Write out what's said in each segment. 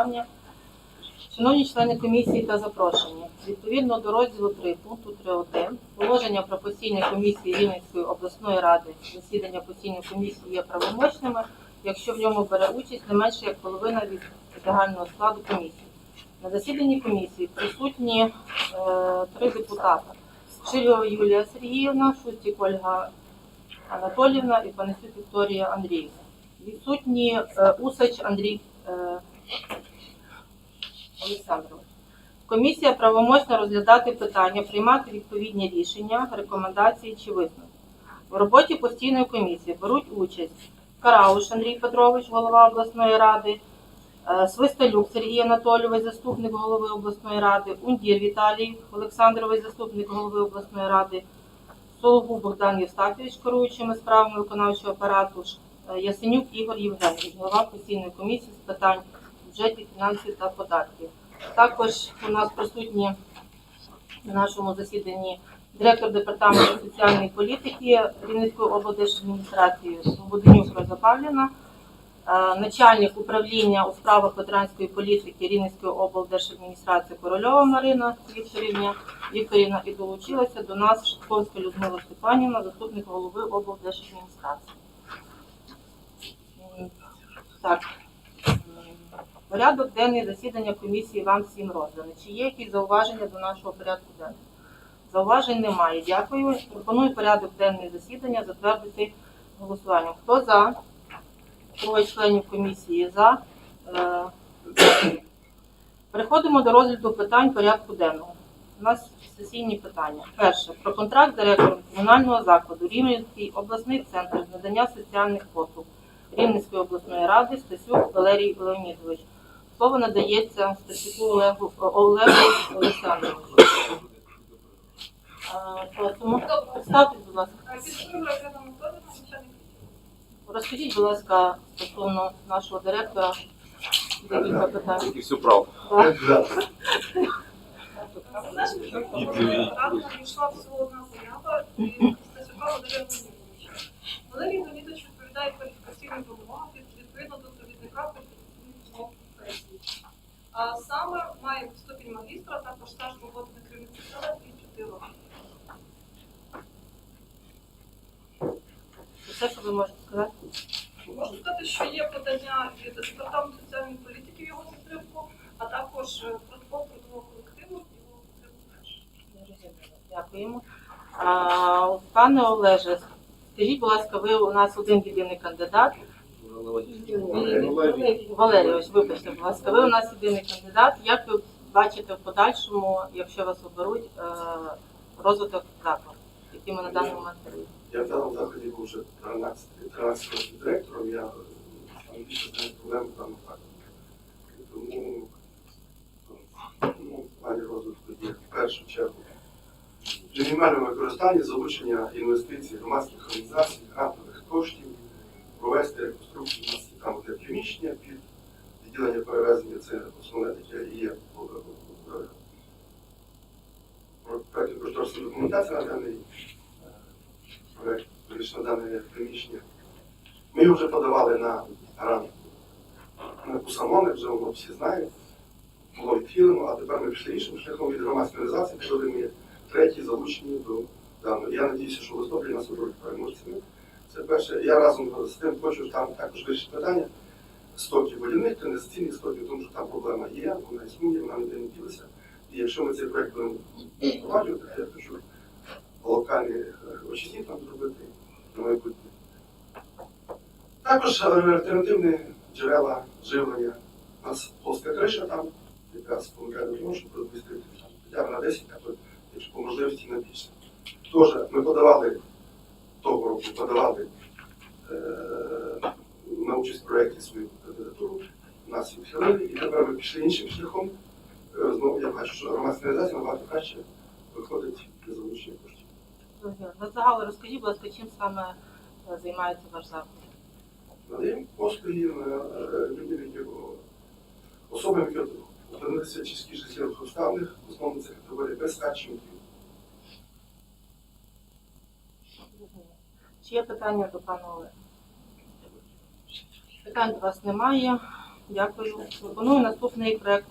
травня. Шановні члени комісії та запрошені, відповідно до розділу 3 пункту 3.1 положення про постійні комісії Рівненської обласної ради засідання постійної комісії є правомочними, якщо в ньому бере участь не менше як половина від загального складу комісії. На засіданні комісії присутні е, три депутата: Шильова Юлія Сергіївна, Шустік Ольга Анатоліївна і Панасюк Вікторія Андріївна. Відсутні е, Усач Андрій е, Олександрович. Комісія правомочна розглядати питання, приймати відповідні рішення, рекомендації чи висновки. В роботі постійної комісії беруть участь Карауш Андрій Петрович, голова обласної ради, е, Свисталюк Сергій Анатолійович, заступник голови обласної ради, Ундір Віталій Олександрович, заступник голови обласної ради, Сологуб Богдан Євстафійович, керуючими справами виконавчого апарату, е, Ясенюк Ігор Євгенович, голова постійної комісії з питань бюджетів, фінансів та податків. Також у нас присутні на нашому засіданні директор департаменту соціальної політики Рівненської облдержадміністрації Свободенюк Роза Павлівна, е, начальник управління у справах ветеранської політики Рівненської облдержадміністрації Корольова Марина Вікторівна Вікторівна і долучилася до нас Шатковська Людмила Степанівна, заступник голови облдержадміністрації. Так. Порядок денний засідання комісії вам всім розданий. Чи є якісь зауваження до нашого порядку денного? Зауважень немає. Дякую. Пропоную порядок денний засідання затвердити голосуванням. Хто за? Троє членів комісії за. Е, Переходимо до розгляду питань порядку денного. У нас сесійні питання. Перше. Про контракт з директором комунального закладу Рівненський обласний центр надання соціальних послуг Рівненської обласної ради Стасюк Валерій Леонідович. Слово надається Стасюку Олегу Олегу Олександровичу. А, Просимо. Представтесь, будь ласка. Розкажіть, будь ласка, стосовно нашого директора. Декілька питань. Тільки всю правду. Надійшла всього одна заява і Стасюка Валерія Леонідовича. Валерій Леонідович відповідає кваліфікаційним вимогам від- відповідно до довідника кваліфікаційних вимог професії. А саме має ступінь магістра, також стаж роботи на керівнику села 3-4 роки. Все, що ви можете сказати? Можу сказати, що є подання від департаменту соціальної політики в його підтримку, а також е, протокол трудового колективу в його підтримку теж. Дякуємо. А, пане Олеже, скажіть, будь ласка, ви у нас один єдиний кандидат. Валерійович, вибачте, будь ласка, ви у нас єдиний кандидат. Як ви бачите в подальшому, якщо вас оберуть, е, розвиток закладу, який ми на даний момент даємо? Я в даному заході був вже 13, 13 років директором, я е, там більше знаю проблем там так. Тому ну, в розвитку є в першу чергу мінімальне використання, залучення інвестицій громадських організацій, грантових коштів, провести реконструкцію у нас там де приміщення під відділення перевезення, це основне таке і є кошторисна документація на даний е, проект вирішено дане приміщення. Ми його вже подавали на грант на Кусамони, вже воно всі знають. Було відхилено, а тепер ми пішли іншим шляхом від громадської організації, коли ми треті залучені до даного. Я надіюся, що в листопаді нас оберуть переможцями. Це перше. Я разом з тим хочу там також вирішити питання стоків водяних, каналізаційних стоків, тому що там проблема є, вона існує, вона не ділася. І якщо ми цей проект будемо впроваджувати, я хочу локальні е, очисні там зробити на майбутнє. Також альтернативні джерела живлення. У нас плоска криша там, яка спонукає до того, щоб розвести хоча б на 10, а то, якщо по можливості на більше. Тож ми подавали того року, подавали е, на участь в проєкті свою кандидатуру, нас відхилили, і тепер ми пішли іншим шляхом. Е, Знову я бачу, що громадська організація набагато краще виходить для залучення коштів. На загал розкажіть, будь ласка, чим саме е, займається ваш заклад? Надаємо послуги е, людям, які особам, які опинилися в тяжких життєвих обставинах, в основному це категорія безхатченків. Чи є питання до пана Олега? Питань до вас немає. Дякую. Пропоную наступний проект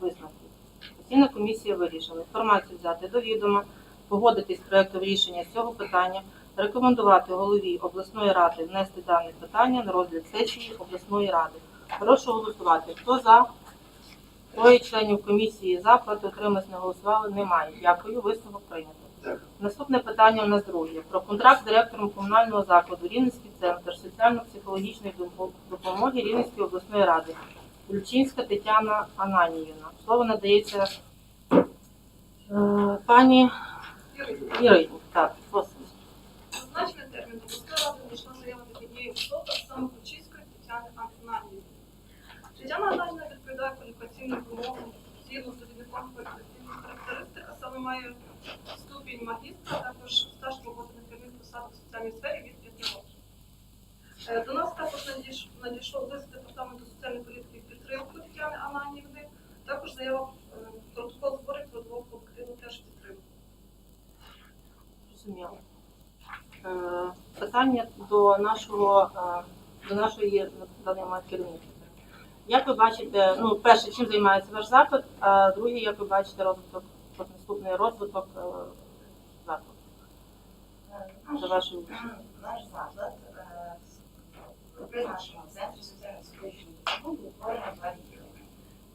висновків. Постійна комісія вирішила інформацію взяти до відома, погодитись з проектом рішення цього питання, рекомендувати голові обласної ради внести дане питання на розгляд сесії обласної ради. Прошу голосувати. Хто за? Троє членів комісії за, проти утримались не голосували. Немає. Дякую. Висновок прийнято. Наступне питання у нас. Про контракт з директором комунального закладу Рівненський центр соціально-психологічної допомоги Рівненської обласної ради. Ульчинська Тетяна Ананіївна. Слово надається е, пані Ірині. Так, просимо. Зазначений термін міської ради надійшла заява однієї особи, саме Кучинської Тетяни Антонанівни. Тетяна Антонівна відповідає кваліфікаційним вимогам згідно з довідником характеристик, а саме має ступінь магістра, також стаж роботи на керівних посадах в соціальній сфері від 5 років. Е, До нас також надійш- надійшов лист департаменту соціальної політики в підтримку Тетяни Ананівни. Також заява е, протокол зборів трудового колективу теж підтримку. Зрозуміло. Е, Питання до нашого до нашої на даний момент. Як ви бачите, ну перше, чим займається ваш заклад, а друге, як ви бачите розвиток, наступний розвиток за вашою участю? Наш заклад е, при нашому центрі соціально-психологічної допомоги утворено два відділення.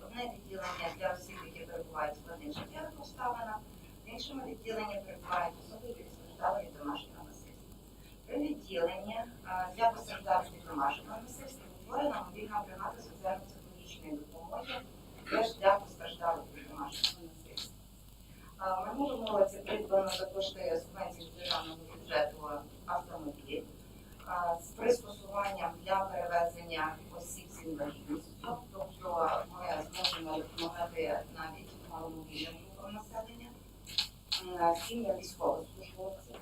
Одне відділення для осіб, які перебувають в складних життєвих обставинах, в іншому відділенні перебувають особи, які страждали від домашнього насильства. При відділенні е, для постраждалих від домашнього насильства утворена мобільна бригада соціально-психологічної допомоги теж для постраждалих від домашнього насильства. В минулому році придбано за кошти субвенції з державного бюджету автомобілі а, з пристосуванням для перевезення осіб з інвалідністю. Тобто ми зможемо допомагати навіть маломобільним групам населення, сім'ям військовослужбовців.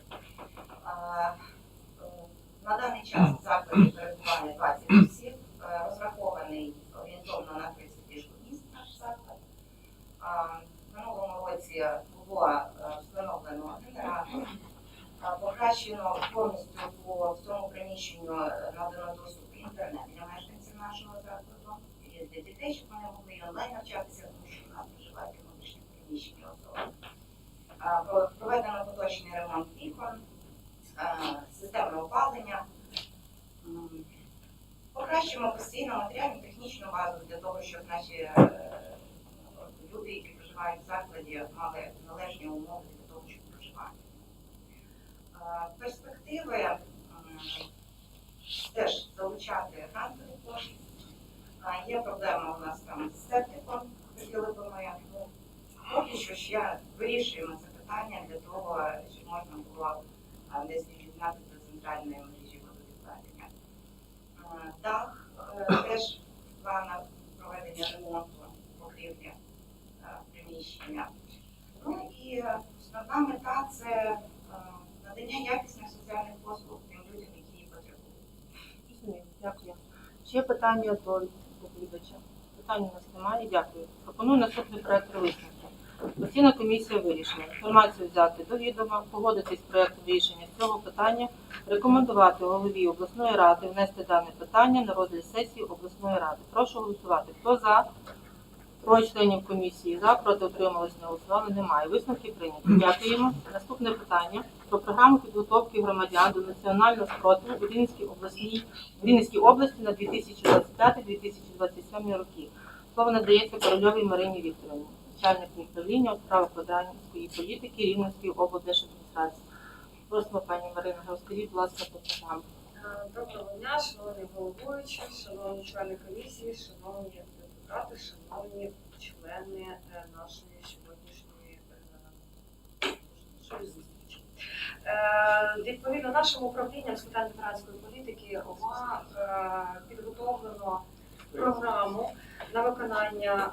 На даний час в закладі перебуває 20 осіб, розрахований орієнтовно на 30 ліжкомісць наш заклад. Році було е, встановлено генератор, покращено повністю по в цьому приміщенню е, надано доступ інтернет для мешканців нашого закладу і для дітей, щоб вони могли онлайн навчатися, тому що в нас проживають в внутрішніх приміщеннях особи. Проведено поточний ремонт вікон, е, системне опалення. М, Покращуємо постійно матеріальну технічну базу для того, щоб наші е, проживають в закладі, мали належні умови для того, щоб проживати. Е, Перспективи теж залучати грантові кошти. Е, Є проблема у нас там з септиком приділими. Ну, поки що ще вирішуємо це питання для того, щоб можна було десь під'єднати до центральної мережі водовідведення. Е, Дах теж в планах проведення ремонту приміщення. Ну і е, основна мета це е, надання якісних соціальних послуг тим людям, які їх потребують. Дякую. Є питання до доповідача? Питань у нас немає. Дякую. Пропоную наступний проект висновку. Постійна комісія вирішила інформацію взяти до відома, погодитись з проектом рішення з цього питання, рекомендувати голові обласної ради внести дане питання на розгляд сесії обласної ради. Прошу голосувати. Хто за? Троє членів комісії за, проти утримались, не голосували. Немає. Висновки прийняті. Дякуємо. Наступне питання про програму підготовки громадян до національного спротиву у Рівненській обласній в Рівненській області на 2025-2027 роки. Слово надається Корольовій Марині Вікторівні, начальник управління у справах ветеранської політики Рівненської облдержадміністрації. Просимо, пані Марина, розкажіть, будь ласка, про програму. Е, Доброго дня, шановні головуючі, шановні члени комісії, шановні депутати, шановні члени е, нашої сьогоднішньої е, зустрічі. Е, Відповідно, нашим управлінням з питань ветеранської політики ОВА підготовлено програму на виконання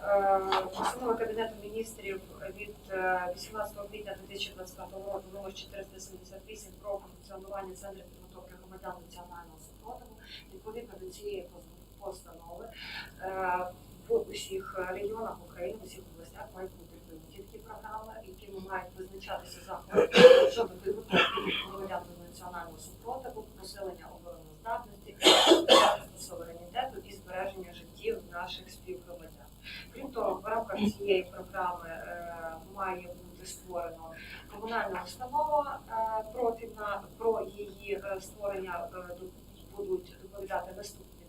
постанови Кабінету міністрів від е, 18 квітня 2025 року номер 478 про функціонування центрів підготовки громадян національного супротиву. Відповідно до цієї пос- постанови е, усіх регіонах України, усіх областях мають бути такі програми, якими мають визначатися заходи щодо підготовки громадян до національного супротиву, посилення обороноздатності, суверенітету і збереження життів наших співгромадян. Крім того, в рамках цієї програми е, має бути створено комунальна установа е, профільна. Про її е, створення е, будуть доповідати наступні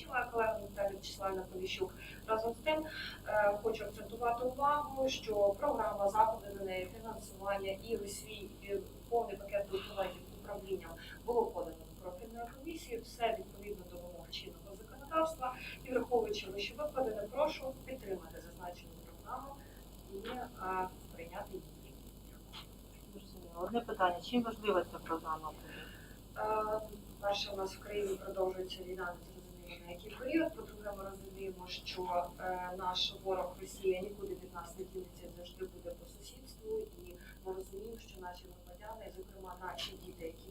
моя колега Наталя Вячеславівна Поліщук. Разом з тим е, хочу акцентувати увагу, що програма заходи на неї фінансування і свій повний пакет документів управлінням було подано до профільної комісії. Все відповідно до вимог чинного законодавства. І враховуючи вище викладене, прошу підтримати зазначену програму і е, прийняти її. Одне питання. Чим важлива ця програма? Е, Перше, у нас в країні продовжується війна, не на який період. По-друге, ми розуміємо, що е, наш ворог Росія нікуди від нас не ділиться, завжди буде по сусідству, і ми розуміємо, що наші громадяни, зокрема наші діти, які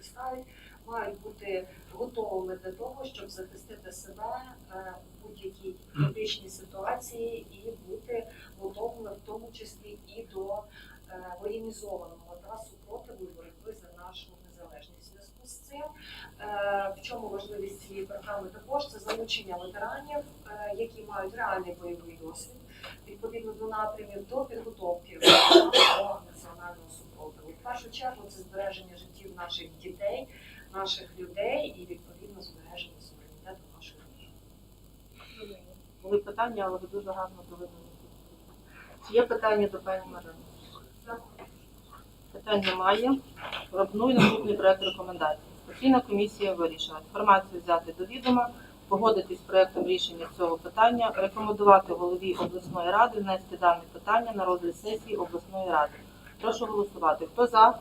підростають, мають бути готовими до того, щоб захистити себе е, в будь-якій критичній ситуації і бути готовими в тому числі і до е, воєнізованого та супротиву боротьби за нашу незалежність. В зв'язку з цим, чому важливість цієї програми також це залучення ветеранів, е, які мають реальний бойовий досвід, відповідно до напрямів до підготовки національного супротиву. В першу чергу це збереження життів наших дітей, наших людей і відповідно збереження суверенітету нашої держави. Були питання, але ви дуже гарно довели. Чи є питання до пані Марини? Питань немає. Пропоную наступний проект рекомендацій. Постійна комісія вирішила інформацію взяти до відома, погодитись з проектом рішення цього питання, рекомендувати голові обласної ради внести дане питання на розгляд сесії обласної ради. Прошу голосувати. Хто за?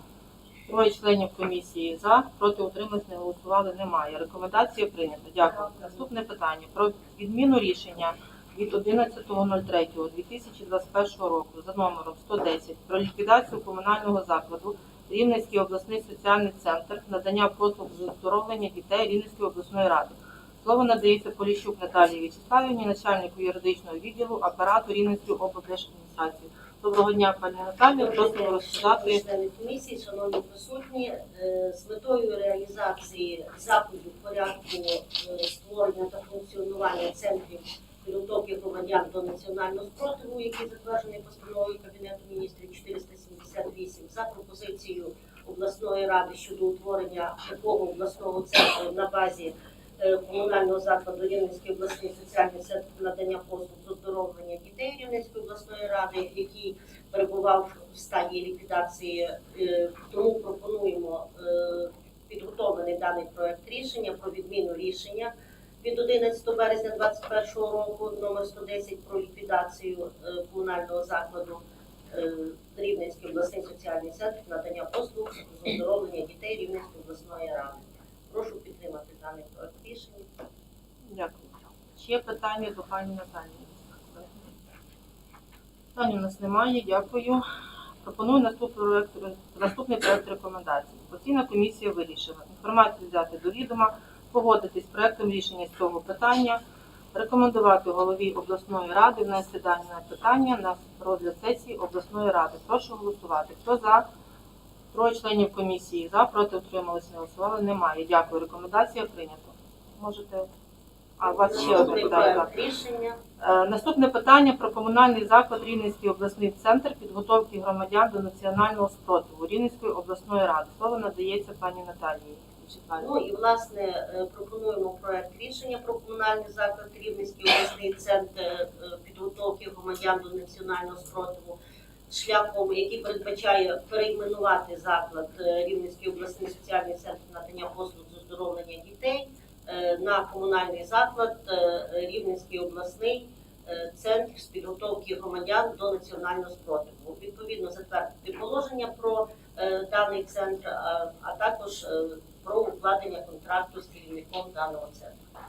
Троє членів комісії за, проти утримались, не голосували, немає. Рекомендація прийнята. Дякую. Наступне питання про відміну рішення від 11.03.2021 року за номером 110 про ліквідацію комунального закладу Рівненський обласний соціальний центр надання послуг з оздоровлення дітей Рівненської обласної ради. Слово надається Поліщук Наталії Вячеславівні, начальнику юридичного відділу апарату Рівненської облдержадміністрації. Доброго дня, пані Наталія. Просимо розказати. комісії, шановні присутні, е, з метою реалізації заходів порядку е, створення та функціонування центрів підготовки громадян до національного спротиву, який затверджений постановою Кабінету міністрів 478, за пропозицією обласної ради щодо утворення такого обласного центру на базі е, комунального закладу Рівненський обласний соціальний центр надання послуг з оздоровлення дітей Рівненської обласної ради, який перебував в стадії ліквідації, е, тому пропонуємо е, підготовлений даний проект рішення про відміну рішення від 11 березня 2021 року номер 110 про ліквідацію комунального закладу Рівненський обласний соціальний центр надання послуг з оздоровлення дітей Рівненської обласної ради. Прошу підтримати даний проект рішення. Дякую. Є питання до пані Наталії? Питань у нас немає. Дякую. Пропоную наступний проект, наступний проект рекомендацій. Постійна комісія вирішила інформацію взяти до відома, погодитись з проектом рішення з цього питання, рекомендувати голові обласної ради внести дані на питання на розгляд сесії обласної ради. Прошу голосувати. Хто за? Троє членів комісії за, проти утримались, не голосували. Немає. Дякую. Рекомендація прийнята. Можете. А у вас ще одне питання. рішення. Е, Наступне питання про комунальний заклад Рівненський обласний центр підготовки громадян до національного спротиву Рівненської обласної ради. Слово надається пані Наталії. Ну і власне е, пропонуємо проект рішення про комунальний заклад Рівненський обласний центр е, підготовки громадян до національного спротиву шляхом, який передбачає перейменувати заклад е, Рівненський обласний соціальний центр надання послуг з оздоровлення дітей на комунальний заклад Рівненський обласний центр з підготовки громадян до національного спротиву. Відповідно затвердити положення про даний центр, а, також про укладення контракту з керівником даного центру.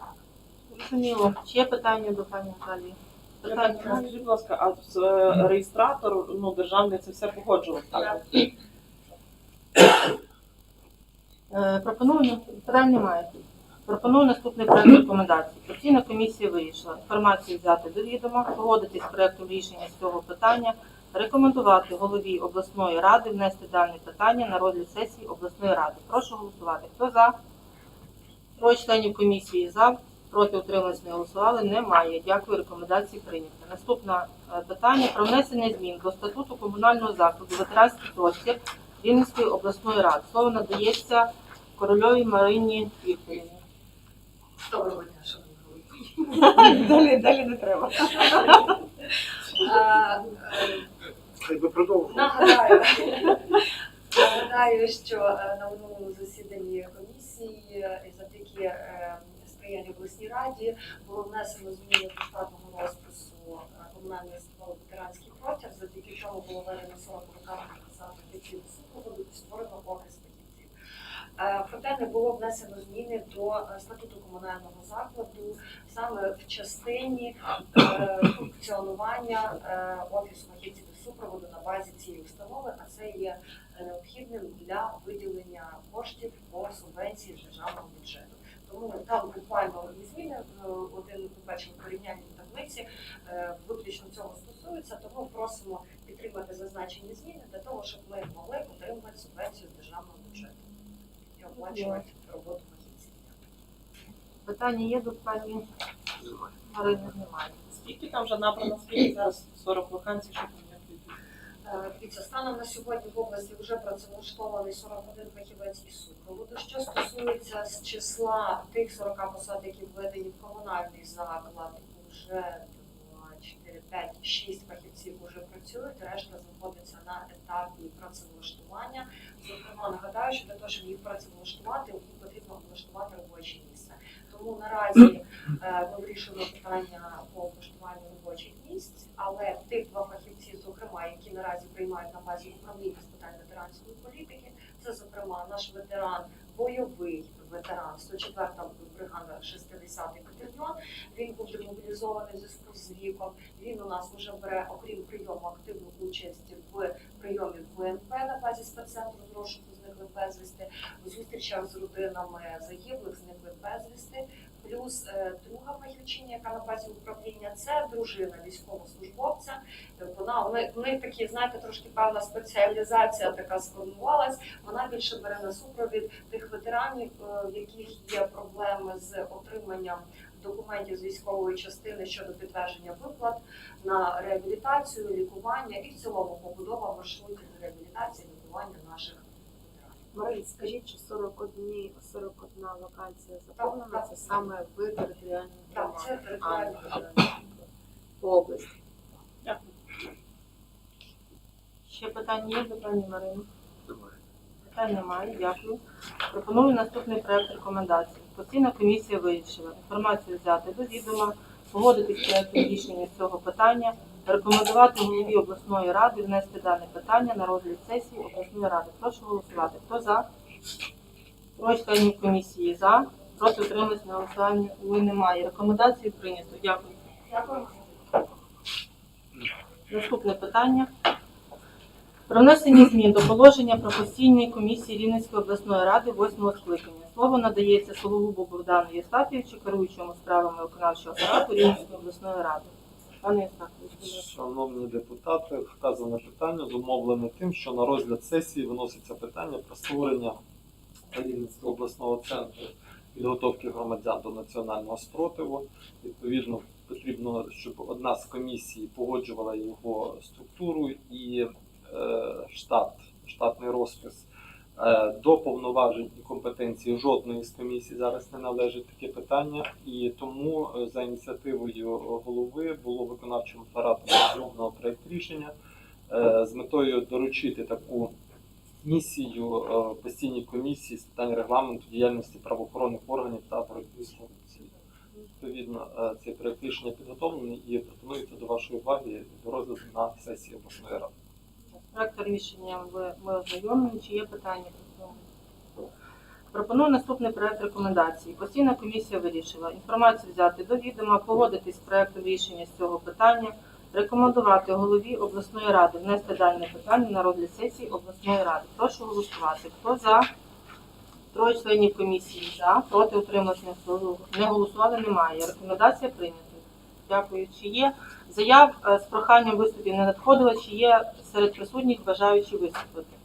Зрозуміло. Чи є питання до пані Наталії? Питання? Скажіть, будь ласка, а з е, реєстратор ну, державний це все погоджував? Так. Е, Пропоную питань немає. Пропоную наступний проект рекомендацій. Постійна комісія вирішила інформацію взяти до відома, погодитись з проектом рішення з цього питання, рекомендувати голові обласної ради внести дане питання на розгляд сесії обласної ради. Прошу голосувати. Хто за? Троє членів комісії за, Проти утримались не голосували. Немає. Дякую. Рекомендації прийняті. Наступне е, питання про внесення змін до статуту комунального закладу ветеранський простір Рівненської обласної ради. Слово надається корольовій Марині Вікторівні. Доброго дня, шановні Далі, далі не треба. Хай би. Нагадаю, нагадаю, що е, на минулому засіданні комісії е, завдяки е, сприянню обласній раді було внесено зміни до штатного розпису комунальної ствол ветеранський протяг, завдяки чому було введено 40 виконавчих посад фахівців супроводу і створено окрес фахівців. Проте не було внесено зміни до статуту комунального закладу саме в частині функціонування офісу фахівців супроводу на базі цієї установи, а це є е, необхідним для виділення коштів по субвенції з державного бюджету. Тому там буквально одні зміни, е, один в порівняльній таблиці, е, виключно цього стосується, тому просимо підтримати зазначені зміни для того, щоб ми могли отримувати субвенцію з державного бюджету і оплачувати роботу фахівців. Питання є до пані Марини? Немає. Скільки там вже набрано, скільки зараз 40 вакансій, що прийняти? Е, Дивіться, станом на сьогодні в області вже працевлаштований 41 фахівець із супроводу. Що стосується з числа тих 40 посад, які введені в комунальний заклад, вже 4, 5, 6 фахівців вже працюють, решта знаходиться на етапі працевлаштування. Зокрема, нагадаю, що для того, щоб їх працевлаштувати, їм потрібно облаштувати робоче місце. Тому наразі е, ми вирішили питання по облаштуванню робочих місць, але тих два фахівці, зокрема, які наразі приймають на базі управління з питань ветеранської політики, це зокрема наш ветеран, бойовий ветеран 104-та бригада 60-й батальйон. Він був демобілізований в зв'язку з віком. Він у нас вже бере, окрім прийому, активну участь в прийомі ВНП на базі спеццентру з розшуку зниклих безвісти, в зустрічах з родинами загиблих, зниклих безвісти. Плюс е, друга фахівчиня, яка на базі управління, це дружина військовослужбовця. Е, Вона у них, такі, знаєте, трошки певна спеціалізація така сформувалась. Вона більше бере на супровід тих ветеранів, е, в яких є проблеми з отриманням документів з військової частини щодо підтвердження виплат на реабілітацію, лікування і в цілому побудова маршрутів реабілітації лікування наших. Марин, скажіть, чи 41, 41 вакансія Так, заповнена? так. Це саме ви територіальні Так, громади це територіальна по області. Дякую. Ще питання є до пані Марини? Питань немає, дякую. Пропоную наступний проект рекомендацій. Постійна комісія вирішила інформацію взяти до відома, погодити з рішення з цього питання, рекомендувати голові обласної ради внести дане питання на розгляд сесії обласної ради. Прошу голосувати. Хто за? Троє членів комісії за. Проти утримались на голосуванні немає. Рекомендації прийнято. Дякую. Дякую. Наступне питання. Про внесення змін до положення про постійної комісії Рівненської обласної ради восьмого скликання. Слово надається Сологубу Богдану Єстафійовичу, керуючому справами виконавчого апарату Рівненської обласної ради. Пане Єстафійович. Шановні депутати, вказане питання зумовлене тим, що на розгляд сесії виноситься питання про створення Рівненського обласного центру підготовки громадян до національного спротиву. Відповідно, потрібно, щоб одна з комісій погоджувала його структуру і штат, штатний розпис. Е, До повноважень і компетенції жодної з комісій зараз не належить таке питання, і тому е, за ініціативою голови було виконавчим апаратом розроблено проєкт рішення е, з метою доручити таку місію е, постійній комісії з питань регламенту діяльності правоохоронних органів та боротьби з корупцією. Відповідно, е, цей проєкт рішення підготовлений і пропонується до вашої уваги до розгляду на сесії обласної ради. Проект рішення ви- ми ознайомлені. Чи є питання по цьому? Пропоную наступний проект рекомендацій. Постійна комісія вирішила інформацію взяти до відома, погодитись з проектом рішення з цього питання, рекомендувати голові обласної ради внести дане питання на розгляд сесії обласної ради. Прошу голосувати. Хто за? Троє членів комісії за, проти утрималось не голосували, немає. Рекомендація прийнята. Дякую. Чи є заяв е, з проханням виступів не надходило, чи є серед присутніх бажаючі виступити?